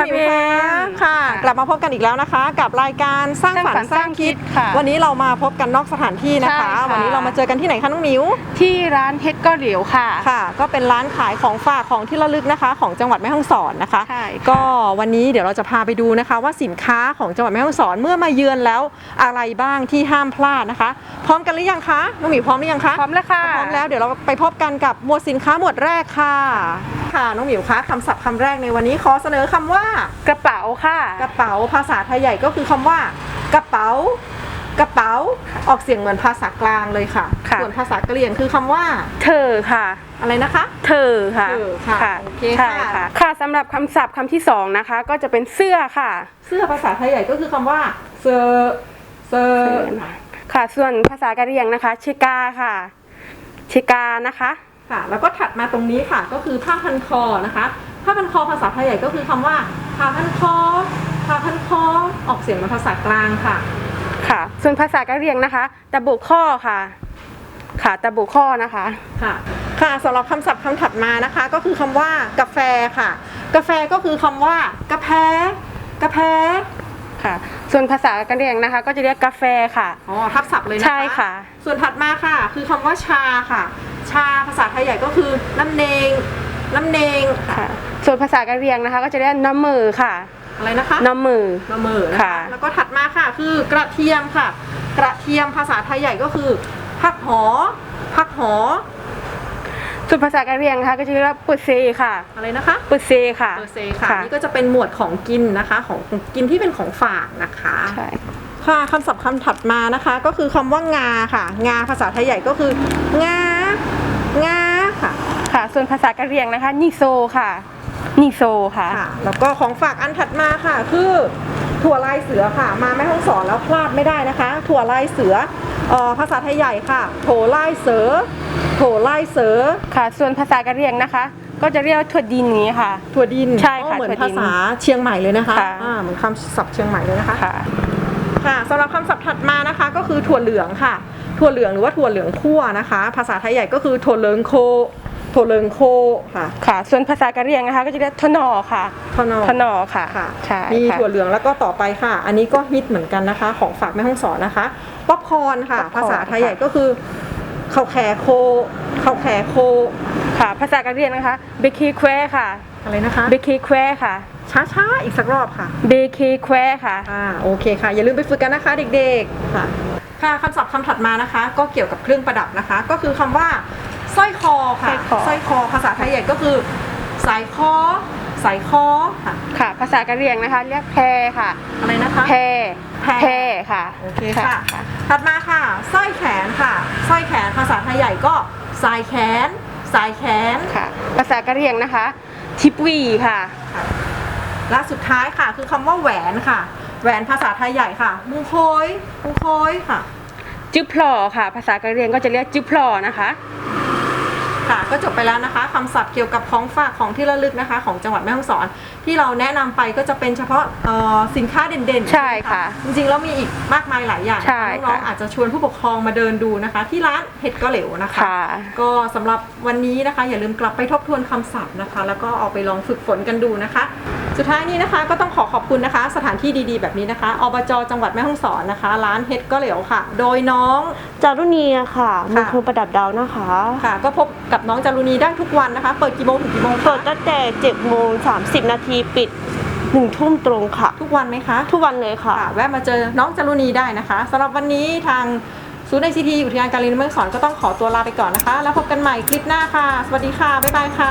ค่ะหมิวพี่เอค่ะมค่ะค่ะ กลับมาพบกันอีกแล้วนะคะ กับรายการสร้างฝันสร้างฝันสร้างคิดสร้างคิดค่ะ วันนี้เรามาพบกันนอกสถานที่นะคะ ใช่ค่ะ วันนี้เรามาเจอกันที่ไหนคะน้องหมิวที่ร้านเฮ็ดก็เหลียวค่ะ ค่ะ ก็เป็นร้านขายของฝากของที่ระลึกนะคะ ของจังหวัดแม่ฮ่องสอนนะคะ ใช่ค่ะก็วันนี้เดี๋ยวเราจะพาไปดูนะคะ ว่าสินค้าของจังหวัดแม่ฮ่องสอนเมื่อมาเยือนแล้วอะไรบ้างที่ห้ามพลาดนะคะ พร้อมกันหรือยังคะน้องหมิวพร้อมหรือยังคะพร้อมแล้วค่ะ พร้อมแล้วเดี๋ยวเราไปพบกันกับหมวดสินค้าหมวดแรกค่ะ ค่ะ น้องหมิวคะคำศัพท์คำแรกในวันนี้ขอเสนอคำว่า กระเป๋าค่ะ กระเป๋าภาษาไทยใหญ่ก็คือคำว่า กระเป๋า กระเป๋าออกเสียงเหมือนภาษากลางเลยค่ะ ค่ะ ส่วนภาษากะเหรี่ยงคือคำว่า เธอค่ะ อะไรนะคะ เธอค่ะเธอค่ะโอเคใช่ค่ะค่ะ ค่ะสำหรับคำศัพท์คำที่สองนะคะ ก็จะเป็นเสื้อค่ะ เสื้อภาษาไทยใหญ่ก็คือคำว่า เซอร์เซอร์ค่ะ ส่วนภาษากะเหรี่ยงนะคะ ชิกาค่ะ ชิกานะคะ ค่ะ แล้วก็ถัดมาตรงนี้ค่ะก็คือผ้าพันคอนะคะผ้าพันคอภาษาไทยใหญ่ก็คือคำว่าผ้าพันคอผ้าพันคอออกเสียงเป็นภาษากลางค่ะ ค่ะ ส่วนภาษากะเหรี่ยงนะคะตะบุข้อค่ะ ค่ะตะบุข้อนะคะค่ะ ค่ะสำหรับคำศัพท์คำถัดมานะคะ ก็คือคำว่ากาแฟค่ะ กาแฟก็คือคำว่ากาแฟกาแฟค่ะ ส่วนภาษากะเหรี่ยงนะคะ ก็จะเรียกกาแฟค่ะอ๋อทับศัพท์เลยนะคะใช่ค่ะ ส่วนถัดมาค่ะ คือคำว่าชาค่ะ ชาภาษาไทยใหญ่ก็คือน้ำเนงน้ำเนงค่ะ ส่วนภาษากะเหรี่ยงนะคะ ก็จะเรียกน้ำมือค่ะ อะไรนะคะน้ำมือ มะเมอนะค่ะ คะแล้วก็ถัดมาค่ะคือกระเทียมค่ะ กระเทียมภาษาไทยใหญ่ก็คือผักหอผักหอส่วนภาษากะเหรี่ยงนะคะก็จะเรียกว่าปุเซค่ะอะไรนะคะปุเซค่ะเปอร์เซค่ะนี่ก็จะเป็นหมวดของกินนะคะ ของกินที่เป็นของฝากนะคะ ใช่ ค่ะคำศัพท์คำถัดมานะคะ ก็คือคำว่างาค่ะ งาภาษาไทยใหญ่ก็คืองางาค่ะค่ะ ส่วนภาษากะเหรี่ยงนะคะนิโซค่ะนิโซค่ะ ค่ะ แล้วก็ของฝากอันถัดมาค่ะ คือถั่วลายเสือค่ะ มาแม่ห้องสอนแล้วพลาดไม่ได้นะคะ ถั่วลายเสือเอ่อภาษาไทยใหญ่ค่ะ โถลายเสือโถลายเสือค่ะ ส่วนภาษากะเหรี่ยงนะคะ ก็จะเรียกว่าถั่วดินอย่างนี้ค่ะ ถั่วดินใช่ค่ะก็เหมือนถั่วดิภานษาเชียงใหม่เลยนะคะค่ะ อ่าเหมือนคำศัพท์เชียงใหม่เลยนะคะ ค่ะ ค่ะสำหรับคำศัพท์ถัดมานะคะ ก็คือถั่วเหลืองค่ะ ถั่วเหลืองหรือว่าถั่วเหลืองคั่วนะคะ ภาษาไทยใหญ่ก็คือถั่วเหลืองโคถั่วเหลืองโคค่ะ ค่ะ ส่วนภาษากะเหรี่ยงนะคะ ก็จะเรียกทนอค่ะทนอทนอค่ะค่ะใช่มีค่ะ ถั่วเหลืองแล้วก็ต่อไปค่ะ อันนี้ก็ฮิตเหมือนกันนะคะ ของฝากแม่ห้องสอนนะคะป๊อปคอร์นค่ะ ป๊อปคอร์น ภาษาไทยใหญ่ก็คือข้าวแขโคข้าวแขโคค่ะ ภาษากะเหรี่ยงนะคะเบคีแควค่ะ อะไรนะคะ เบคีแควค่ะ ช้าๆ อีกสักรอบค่ะเบคีแควค่ะ อ่าโอเคค่ะ อย่าลืมไปฝึกกันนะคะเด็กๆ ค่ะ ค่ะคำศัพท์คำถัดมานะคะ ก็เกี่ยวกับเครื่องประดับนะคะ ก็คือคำว่าสร้อยคอค่ะสร้อยคอ สร้อยคอภาษาไทยใหญ่ก็คือ สายคอ สายคอค่ะค่ะ ภาษากะเหรี่ยงนะคะ เรียกแพรค่ะ อะไรนะคะ แพรแพร แพรค่ะโอเคค่ะ ถัดมาค่ะสร้อยแขนค่ะสร้อยแขนภาษาไทยใหญ่ก็สายแขน สายแขน ค่ะ ภาษากะเหรี่ยงนะคะ ทิปวีค่ะ และสุดท้ายค่ะ คือคำว่าแหวนค่ะ แหวนภาษาไทยใหญ่ค่ะมูโคยมูโคยค่ะจุ๊บพลอค่ะ ภาษากะเหรียงก็จะเรียกจุ๊บพลอนะคะ ค่ะ ก็จบไปแล้วนะคะคำศัพท์เกี่ยวกับของฝากของที่ระลึกนะคะ ของจังหวัดแม่ฮ่องสอน ที่เราแนะนำไปก็จะเป็นเฉพาะเอ่อสินค้าเด่นๆใช่ค่ะจริงๆแล้วมีอีกมากมายหลายอย่างใช่น้องค่ะๆอาจจะชวนผู้ปกครองมาเดินดูนะคะ ที่ร้านเห็ดก็เหลวนะคะ ค่ะ ก็สำหรับวันนี้นะคะ อย่าลืมกลับไปทบทวนคำศัพท์นะคะ แล้วก็เอาไปลองฝึกฝนกันดูนะคะ สุดท้ายนี้นะคะก็ต้องขอขอบคุณนะคะ สถานที่ดีๆ แบบนี้นะคะอบจจังหวัดแม่ฮ่องสอนนะคะ ร้านเห็ดก็เหลวค่ะ โดยน้อง จารุณีอะค่ะค่ะมีเครื่องประดับดาวนะคะ ค่ะ ก็พบกับน้องจารุณีได้ทุกวันนะคะ เปิดกี่โมงถึงกี่โมงคะเปิดตั้งแต่7โมง30นาทีปิด1ทุ่มตรงค่ะ ทุกวันไหมคะ ทุกวันเลยค่ะค่ะ แวะมาเจอน้องจารุณีได้นะคะสำหรับวันนี้ทางศูนย์ไอซีทีอุทยานการเรียนรู้แม่ฮ่องสอนก็ต้องขอตัวลาไปก่อนนะคะ แล้วพบกันใหม่คลิปหน้าค่ะ สวัสดีค่ะ บ๊ายบายค่ะ